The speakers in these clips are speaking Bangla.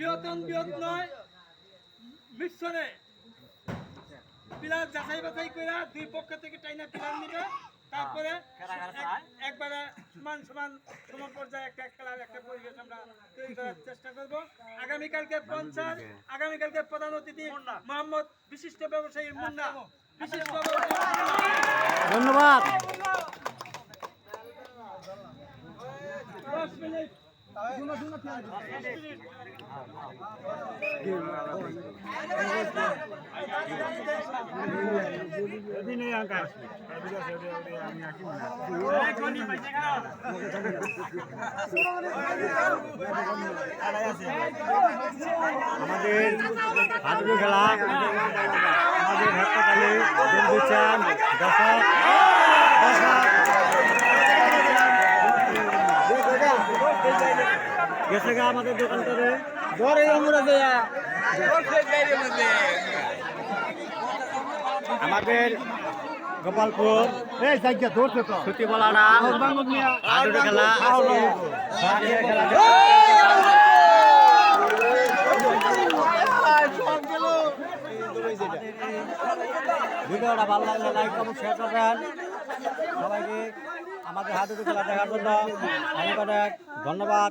বৃহত্তম বৃহৎ নয় মিশ্রণে। পিলার যাচাই বাছাই করে দুই পক্ষ থেকে টাইনা পিলার নিবে। তারপরে একবারে সমান সমান সমান পর্যায়ে একটা খেলার একটা পরিবেশ আমরা তৈরি করার চেষ্টা করব। আগামীকালকে পঞ্চাশ আগামীকালকে প্রধান অতিথি মোহাম্মদ বিশিষ্ট ব্যবসায়ী মুন্না। বিশিষ্ট ধন্যবাদ। দশ মিনিট। আমাদের হাডুডু খেলা আমাদের হাসপাতালে দিচ্ছেন দর্শক গেছে গা আমাদের দোকান করে ধরে আমাদের গোপালপুর ছুটি বলাটা খেলা ভিডিওটা ভালো লাগলে লাইক কমেন্ট শেয়ার করবেন। সবাইকে আমাদের হাতে খেলা দেখার জন্য অনেক অনেক ধন্যবাদ।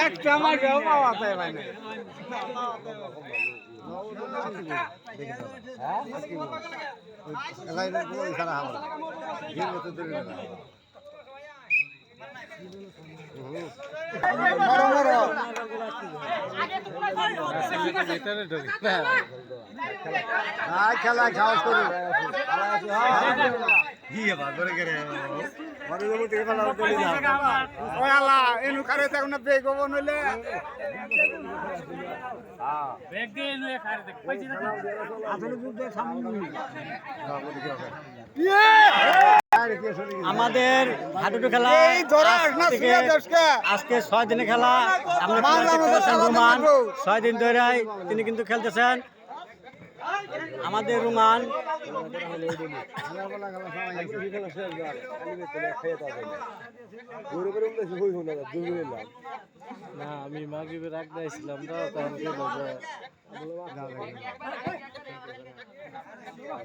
একটা আমার কেউ পাওয়া যায় ভাই খেলা খাওয়া এবার করে আমাদের হাডুডু খেলা থেকে আজকে ছয় দিনে খেলা। আমরা ছয় দিন ধরে তিনি কিন্তু খেলতেছেন। আমাদের রুমান। না আমি মাগরিবের আগ দিয়েছিলাম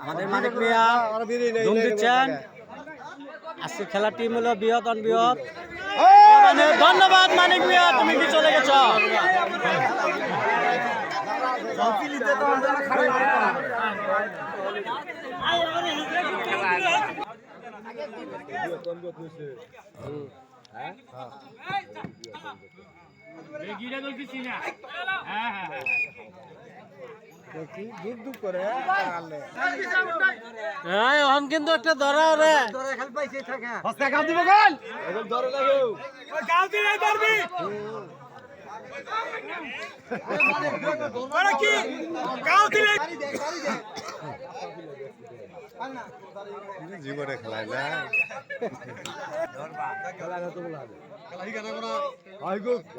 আমাদের মানিক মিয়া ধুম দিচ্ছেন আজকে খেলার টিম হলো বৃহৎ অন বৃহৎ মানে ধন্যবাদ মানিক মিয়া তুমি কি চলে গেছ হ্যাঁ এখন কিন্তু একটা ধরা রে। ধরবি জীবনে খেলায় না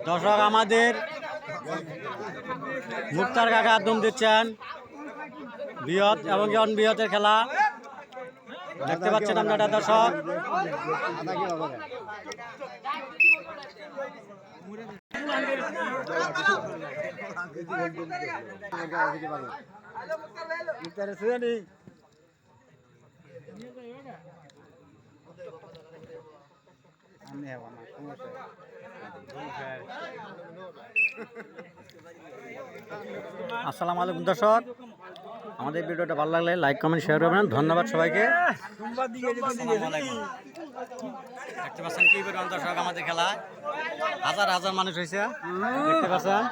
দর্শক আমাদের মুক্তার কাকা দম দিচ্ছেন। বৃহৎ এবং অন বৃহতের খেলা। দেখতে পাচ্ছেন আপনারা দর্শক। আসসালামু আলাইকুম দর্শক। আমাদের ভিডিওটা ভালো লাগলে লাইক কমেন্ট শেয়ার করবেন। ধন্যবাদ সবাইকে। দেখতে পাচ্ছেন কি পরিমাণ দর্শক আমাদের খেলা? হাজার হাজার মানুষ হয়েছে। দেখতে পাচ্ছেন?